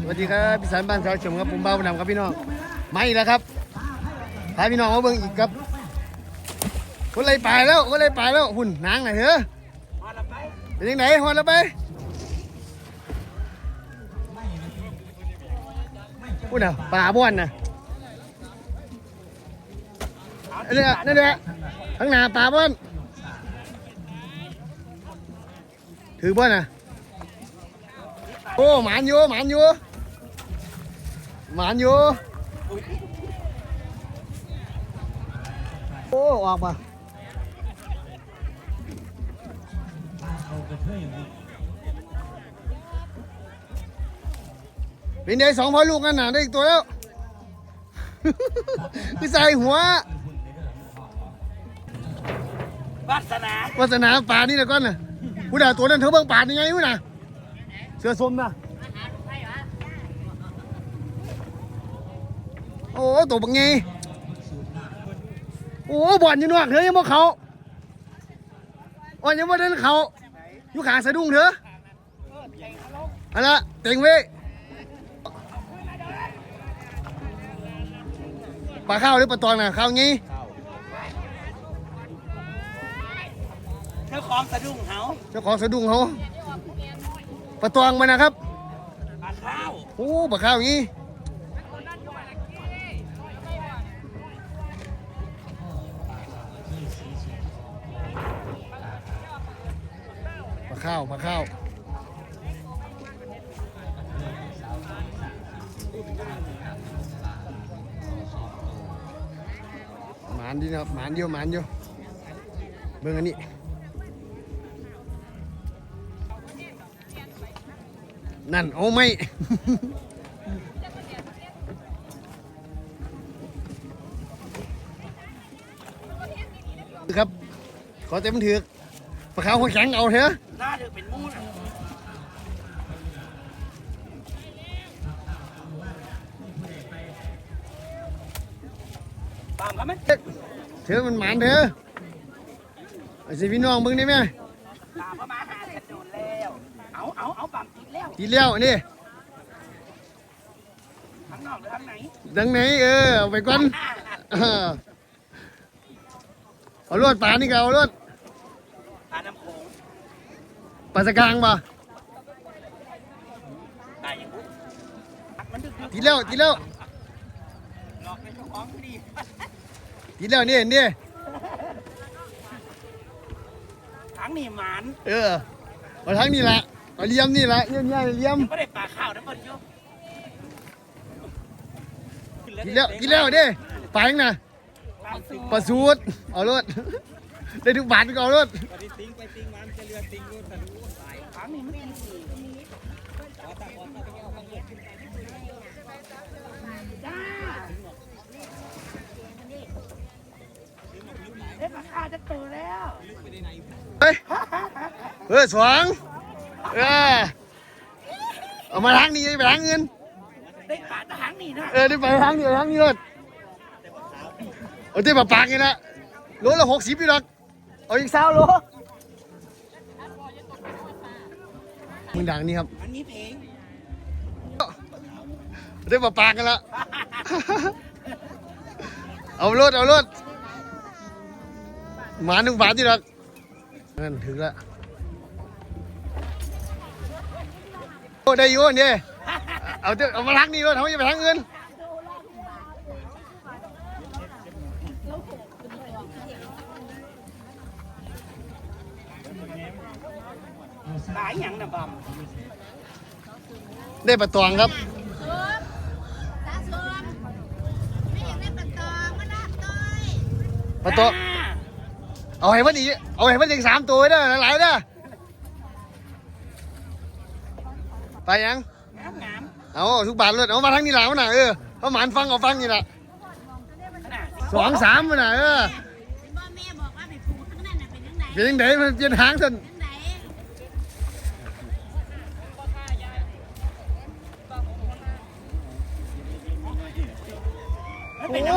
สวัสดีครับพี่สารบ้านสาวชมครับผมเบ้าดำครับพี่น้องมาอีกแล้วครับพาพี่น้องมาเบิ่งอีกครับคนเลยไปแล้วคนเลยไปแล้วหุ่นนางไหนเหรอเป็นยังไงฮอดแล้วไปพูดน่ะป่าบ้วนนะอันนี้นั่นแหละข้างหน้าป่าบ้วนถือบ้วนน่ะ โอ้หมานอยู่หมานอยู่หมานอยู่โอ้ออกมาเป็นไงสองพ่อลูกกันน่ะได้อีกตัวแล้วคือใส่หัววาสนาวาสนาป่านี่แหละก้อนน่ะผู้ด่าตัวนั้นเธอเบิ่งป่ายังไงผู้น่ะเสือสมน่ะโอ้ตัวบังไงโอ้บ่อนอยู่นอกเถอะยังบ่เขาอ่อนยังบ่เดินเขาอยู่ขางสะดุ้งเถอะอันละเต็งเว้ยปลาข้าวหรือปลาตองน่ะข้าวงี้เจ้าของสะดุ้งเฮาเจ้าของสะดุ้งเขา ปลาตองมันนะครับปลาข้าวโอ้ปลาข้าวงี้ปลาข้าวปลาข้าวหมานดีนะครับหมานเดียวหมานเดียวเบิ่งอันนี้ นั่นเอาไม่ ครับ ขอเต็มถือกปลาขาวหัวแข็งเอาเถอะหน้าเธอเป็นมูดตามเขาไหมเถอะมันหมานเถอะไอ้สิพี่น้องมึงได้ไหม กินแล้วนี่ข้างนอกหรือข้างไหนดังไหนเออเอาไปก่อนเออเอาลวดปลานี่ก็เอาลวดปลาน้ำโขงปลาสะกางป่ะตายอย่างปุ๊บมันดึกกินแล้วกินแล้วหลอกเป็นเจ้าของก็ดีกินแล้วนี่นี่ทั้งนี่หมานเออเอาทั้งนี่แหละ เอาเลี้ยมนี่แหละเลี้ยมง่ายเลี้ยมไม่ได้ปลาข้าวนะมันโยกินแล้วกินแล้วเด้ไปยังนะปลาสูปลาสูตรเอารถได้ทุกบาทก็เอารถปฏิติงไปติงมันจะเรือติงรูทะลุตายทั้งนี่มันกินจ้าเอ๊ะปลาข้าวจะโตแล้วเฮ้ยเออสวง เออเอามาทางนี้ไปทางเงิน ได้ปลาตะหังนี่นะเออได้ไปทางนี้ไปทางนี้รถเอาที่ปากปากนี่ละโลละหกสิบพี่ดอกเอาอีกสาวโลมึงดังนี่ครับอันนี้เพลงได้ปากปากกันละเอารถเอารถหมาหนึ่งบาทที่ดอกนั่นถึงละ โอ้ได้อยู่อันนี่เอาเถอะเอามาทางนี้รถเขาจะไปทางอื่นหลายอย่างนะบอมได้ปลาตองครับตาสมไม่อยากได้ปลาตองมาลาดต้อยปลาตองเอาให้มันอีกเอาให้มันอีกสามตัวเด้อหลายๆเด้อ ไปยังงามงามเอาทุกบาทเลยเอามาทางนี้หลังน่ะเออเขาหมานฟังเอาฟังนี่แหละขนาดสองสามมันน่ะเออเป็นบ่แม่บอกว่าไปปลูกข้างนั้นน่ะเป็นยังไงเป็นยังไงมันเปลี่ยนหางจนยังไงมันโอ้เป็นโหน้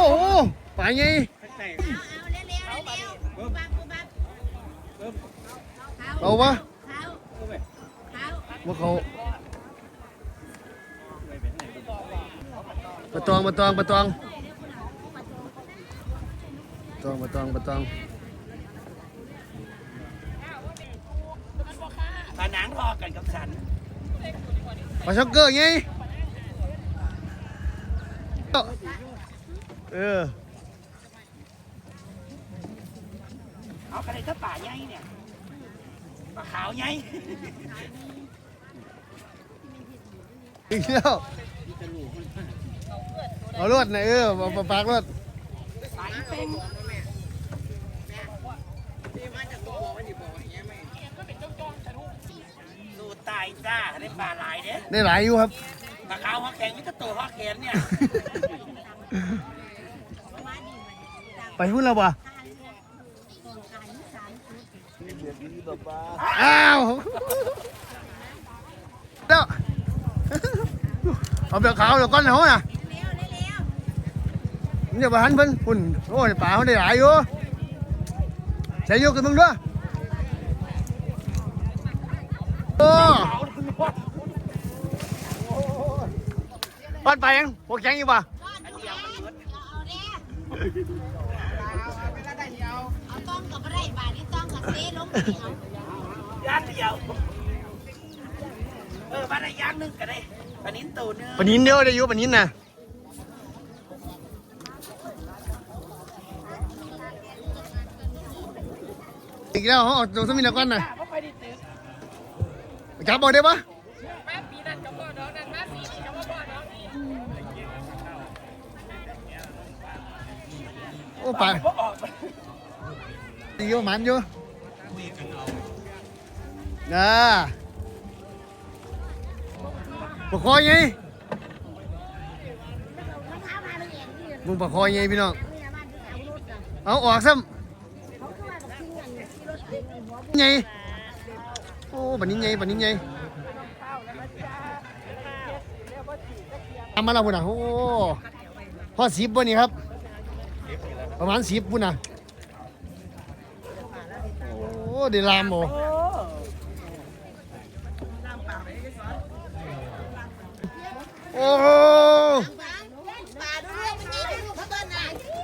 ำไปไงเอาเอาเร็วๆเร็วๆปุ๊บปั๊บปุ๊บปั๊บเอาวะ ปะตองปะตองปะตองตองปะตองปะตองตาหนังรอกันกับฉันปลาช็อกเกอร์ไงเออเอากระไรถ้าป่าใหญ่เนี่ยป่าขาวใหญ่อีกแล้ว เอารถหน่อยเออเอาปลาปากรถสายเต็งสูตายจ้าได้ป่าหลายเด้ได้หลายอยู่ครับป่าขาวหัวแข็งนี่ก็ตัวหัวแขนเนี่ยไปพูดแล้วป่ะอ้าวเด้อเอาเบียขาวเดี๋ยวก้อนเขาน่ะเร็วเร็ว มันจะมาหันเพิ่นคุณโอ้ยป่าเขาได้หลายอยู่ใส่ยูกันมึงด้วยโอ้ปัดไปยังพวกแข็งอยู่ป่ะต้องกับไรบาทนี่ต้องกับเซ่ลงเหนียวย่างเดียวเออมาได้ย่างหนึงก็ได้ปนินตัวนึงปนินเดียวได้ยู่ปนินนะ อีกแล้วเขาเออกตัวสมินาก้อนน่ะเพราะไปได้ตึกจับบอกได้ปะโอ้ไปเพราะออกไปดีอยู่หมันอยู่นะปะคอยไงมึงปะคอยไงพี่น้อง เอาออกซ้ำ ไงโอ้บันนี้ไงบันนี้ไงทำมาแล้วพุ่นอะโอ้พอสิบวันนี้ครับ ประมาณสิบพุ่นอะโอ้เดลามโอโอ้โหปลาดูด้วยมันยี่ดูเขาต้นไหน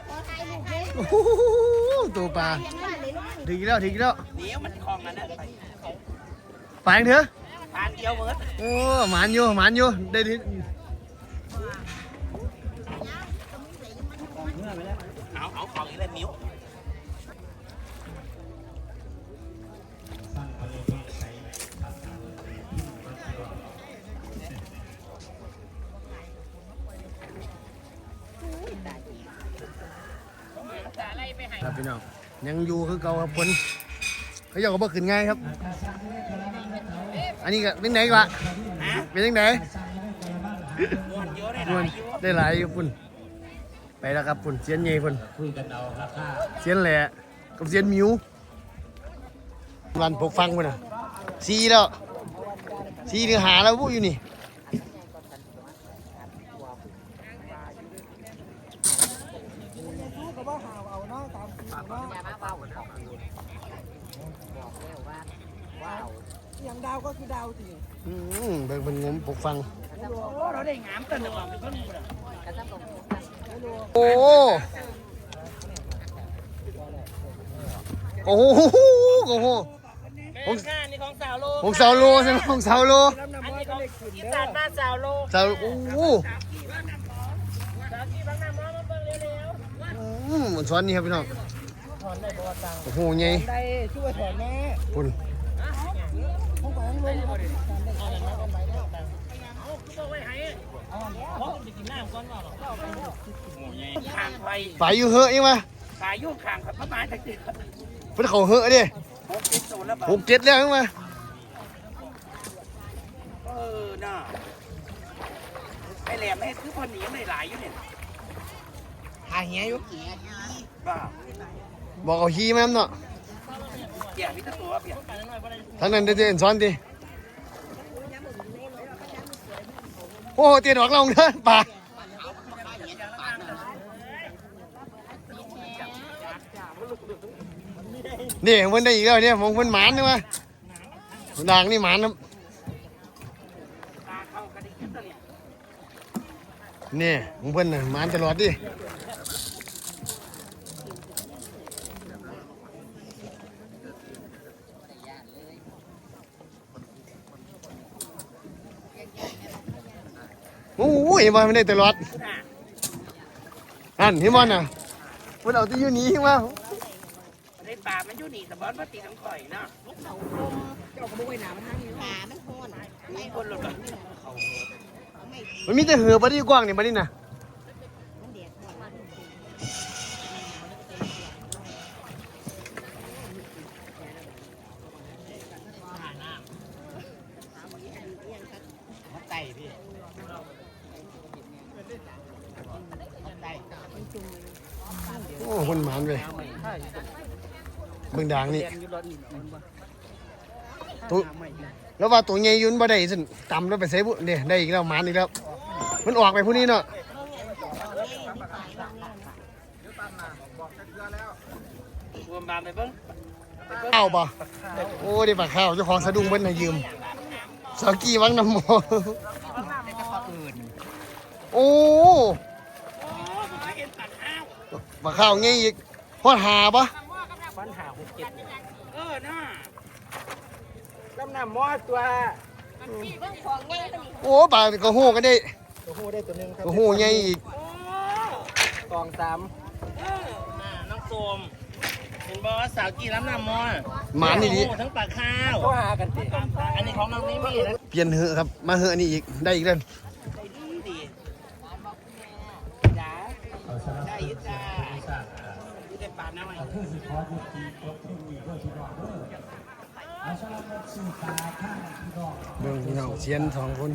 ขอถ่ายรูปให้โอ้โหตัวปลา ถึงอีกแล้วถึงอีกแล้วเดี๋ยวมันคลองอันนั้นไปไปเถอะปานเดียวเบิดโอ้หมานอยู่หมานอยู่ได้ดิเอาเอาของอีกแล้วมิ้วครับพี่น้อง ยังอยู่คือเก่าครับคนเขาอยากก็บ่ขึ้นง่ายครับ อันนี้ก็เป็นไหนกว่าฮะเป็นยังไงมวนเยอะได้หคุลาณยอยู่ได้หลายอยู่คุณไปแล้วครับคุณเสียนใหญ่คุณเสียนแหล่กับเสียนมิววันปกฟังคุณอะสีแล้วสีหรือหาแล้วพวกอยู่นี่ อืมเบิ่งเป็นงมปกฟัง โอ้เราได้งามตันหนึ่งเป็นต้นหนึ่งเลยโอ้โอ้โหโอ้โหของข้านี่ของสาวโลผมสาวโลใช่ไหมผมสาวโลอันนี้ของอีสานบ้านสาวโลสาวโอ้โหสาวที่บางน้ำร้อนมาเบิ่งเร็วอืมมันช้อนนี่ครับพี่น้องๆถอนได้บ่ตังโอ้โหไงได้ช่วยถอนแม่คุณ ของขวัญลงเอาอันนั้นมากันไปได้ตังเอาคือบอกไว้ให้เอาเพราะจะกินน้ำก่อนว่าหรอข้างไปฝ่ายอยู่เหอะยังมาขายยุ่งข้างครับประมาณตะกี้เพิ่นเขาเหอะดิหกสิบศูนย์แล้วป่ะหกเจ็ดแล้วยังมาเออน่าไอแหลมไอ้คือคนหนีไม่หลายอยู่เนี่ยหายเงี้ยอยู่บ้าบอกเอาขี้แม่มเนาะ ท่านนั้นได้เจนช้อนดิโอ้โหเตียนออกลงเด้อป่านี่มันได้อีกแล้วเนี่ยมองมันหมานนะมด่างนี่หมานนะตาเข้ากระดิ่งตัวเนี่ยนี่ของเพิ่นน่ะหมานตลอดดิ เห็นบ่มันได้ตลอดนั่นเห็นบ่น่ะมันเอาที่อยู่นี้มาในป่ามันอยู่นี่แต่บอสมาตีน้ำข่อยเนาะลูกเขาลมเจ้าก็บ่ไว้หนามันทั้งนี้ป่ามันโหนไม่คนหลุดมันมีแต่เหือบ่ได้กว้างนี่บ่นี่น่ะ มันเดียดหัว ไต่พี่ไต่ โอ้คนหมานเว้ยเบิ่ง ด่างนี่เรียนอยู่รถนี่มันบ่ตัวแล้วว่าตัวใหญ่อยุนบ่ได้ซั่นต่ำแล้วไปใส่บุเด้ได้อีกแล้วหมานอีกแล้ว มันออกไปผู้นี้เนาะรวมบามไปเบิ่งข้าวบ่โอ้ได้ปลาข้าวเจ้าของสะดุ้งเพิ่นให้ยืมสาวกี้วังน้ำหมอโอ้โอ้ผมไม่เห็นตัดข้าวปลาข้าวใหญ่อีกฮอดหาบ่ปัญหาหกเจ็ดเออน่าลำน้ำมอตัวโอ้ปลากระโหก็ได้ตัวหูได้ตัวนึงกระโหใหญ่อีกกองสามน่าน้องโสมเห็นบอสสาวกี่ลำน้ำมอหมานนี่ดิทั้งปลาข้าวก็หากันติอันนี้ของน้องนี่มีนะเปลี่ยนเหอะครับ มาเหอะนี่อีกได้อีกแล้วดีดีจ้าได้ยิจ้าดูแต่ปลาหน่อย เบิ่งพี่น้องเชียนสองคน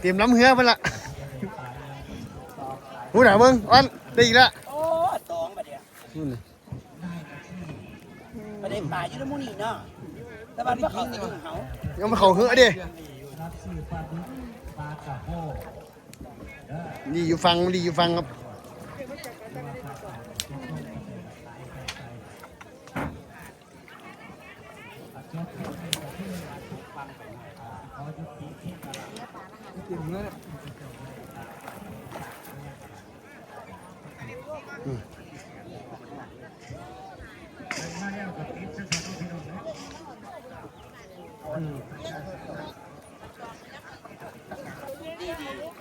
เตรียมล้ำเหือเพิ่นละหูหนาเบิ่งอันได้อีกแล้วโอ้ตองปะเดี๋ยวนู่นน่ะประเด็นปลาอยู่ในหมูนี่เนาะแต่บ้านพวกเขาจะยุ่งเขายังมาเข้าเหอะดิดีอยู่ฟังดีอยู่ฟังครับ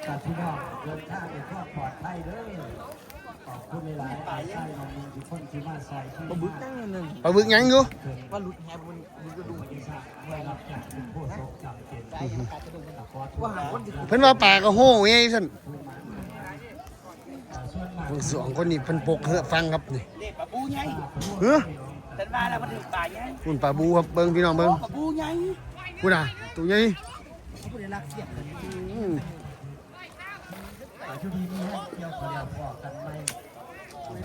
กับพี่น้องเดินทางด้วยความปลอดภัยเด้อขอบคุณหลายๆหลายท่านมันมีทุกคนที่มาซอยที่มาปล เพิ่นว่าปลากระโหไงซั่นส่วนมากทั้งสองคนนี่เพิ่นปกเหอะฟังครับนี่เด็กปลาบูไงเฮ้อแต่บ้านเรามันถึงปลาไงคุณปลาบูครับเบิ่งพี่น้องเบิ่งปลาบูไงคุณอะตัวใหญ่เขาไม่ได้รักเสียบเลยอืมแต่ช่วงนี้มีให้เกี่ยวกับเรื่องพอกันไหม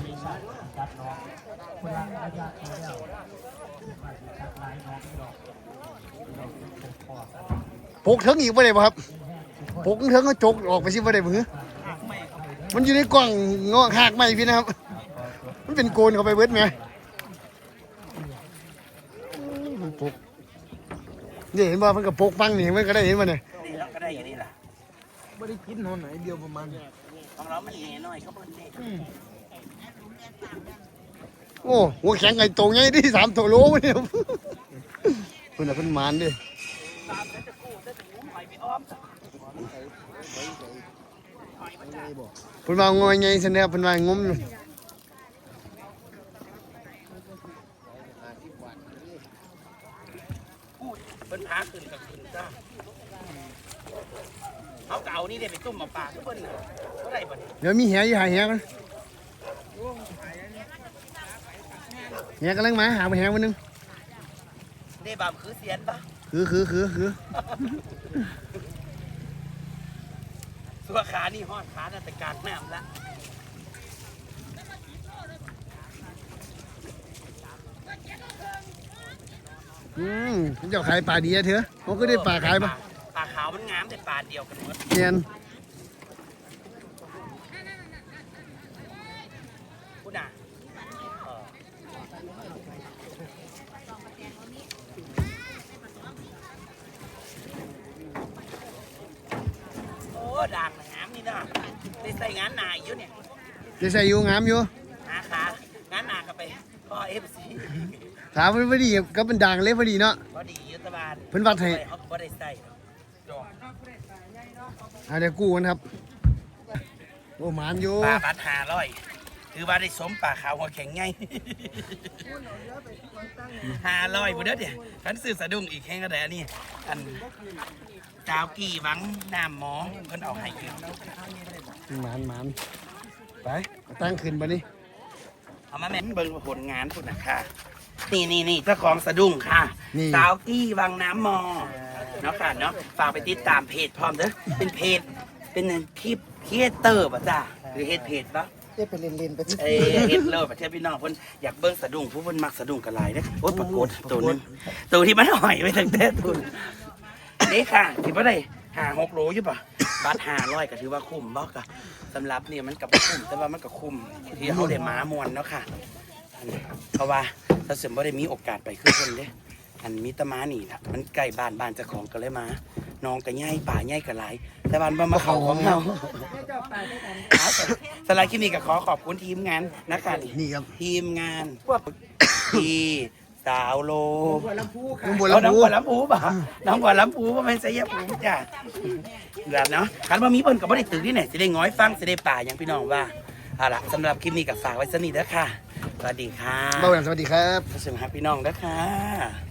มีสารจัดน้องคนละระยะแล้วมาสิจัดหลายน้องดอกเราเป็นพอกันปกถึงอีกบ่ได้บ่ครับ ปกถึงก็จกออกไปสิบ่ได้บ่หือมันอยู่ในกล่องงอกหากไหมพี่นะครับ มันเป็นโกนเข้าไปเบิดไหมมันปกนี่เห็นบ่มันก็ปกฟังนี่มันก็ได้เห็นบ่เนี่ยนี่เราก็ได้อย่างนี้ล่ะไม่ได้กินนอนไหนเดียวประมาณของเรามันแง่น้อยเขาเพิ่นเด็กโอ้หัวแข็งไอ้โตใหญ่ที่สามตัวโลวะเนี่ยเพิ่นน่ะเพิ่นหมานเด้ตามแล้วจะกู้จะถึงหอยไปอ้อมหอยมันจะ เพิ่นว่างอยใหญ่ซั่นแหละเพิ่นว่างมอยู่กู้เพิ่นพาขึ้นกับขึ้นจ้าเขาเก่านี่เดี๋ยวไปตุ่มมาปลาทุกคนน่ะเท่าไหร่บ่เนี่ยเดี๋ยวมีแหอยู่หาแหกันแหกำลังมาหาไปแหวันหนึงได้บามคือเสียนปะคือคือคือคือ สัวขานี่ฮอดขาน่าจะกลางน้ำละอืมเจ้าขายปลาดีอะเถอะเขาก็ได้ปลาขายปะปลาขาวมันงามแต่ปลาเดียวกันหมด เนียน คุณน่ะเออ ดังงามนี่เนาะได้ใส่งานหนาอยู่เนี่ย จะใส่อยู่งามอยู่หาขางานหนาก็ไปพ่อเอฟซีถามเพิ่นพอดีก็เป็นดังเลยพอดีเนาะ พอดียุทธบาลเพิ่นวัดให้ เขาก็ได้ใส่อะเดี๋ยวกู้กันครับ โอ้หมานอยู่ปลาบัดหาร้อยถือว่าได้สมปลาขาวหัวแข็งไงหาร้อยบุเด้อเนี่ยฉันซื้อสะดุ้งอีกแห้งก็ได้อันนี่อันดาวกี่หวังน้ำหมอเพิ่นเอาให้อยู่หมานหมาน ไปตั้งขึ้นบ่นี่เอามาแม่นเบิ่งผลงานพุ่นนะค่ะ นี่นี่นี่เจ้าของสะดุ้งค่ะ นี่ดาวกี้วังน้ำมอเนาะค่ะเนาะฝากไปติดตามเพจพร้อมเด้อเป็นเพจเป็นคลิปครีเอเตอร์ป่ะจ้าหรือเฮ็ดเพจปะเอ๊ะไปเล่นๆไปเอ้ยเฮ็ดเลยประเทศพี่น้องเพิ่นอยากเบิ่งสะดุ้งผู้เพิ่นมักสะดุ้งกันหลายเด้อโอ้ยปรากฏตัวหนึงตัวที่มันหอยไว้ตั้งแต่ตุนนี่ค่ะที่บ่ได้ หาหกโลอยู่ป่ะบัตรห้าร้อยก็ถือว่าคุ้มบ่กะสำหรับนี่มันกับคุ้มแต่ว่ามันก็คุ้มที่เขาได้หมามวนเนาะค่ะ เพราะว่าเราเสริมบ่ได้มีโอกาสไปขึ้นเพิ่นเด้อันมีแตะมานี่นะมันใกล้บ้านบ้านเจ้าของก็เลยมา น้องก็ใหญ่ป่าใหญ่ก็หลาย แต่บ้านบ่มาเขาของเราสำหรับคลิปนี้ก็ขอขอบคุณทีมงานนะคะนี่นี่ครับทีมงานพวกที สาวโลลุงบัวเอาน้องลำพูบัวลำพูป่ะน้องบัวลำพูว่าเป็นสยภูมิจ้ะแบบเนาะคันว่ามีเพิ่นก็บ่ได้ตื่นที่ไหนสิได้ง้อยฟังสิได้ป่าอย่างพี่น้องว่าเอาล่ะสำหรับคลิปนี้ก็ฝากไว้สนิทเด้อค่ะ สวัสดีค่ะเบ้าแหวนสวัสดีครับสวัสดีครับพี่น้องเด้อค่ะ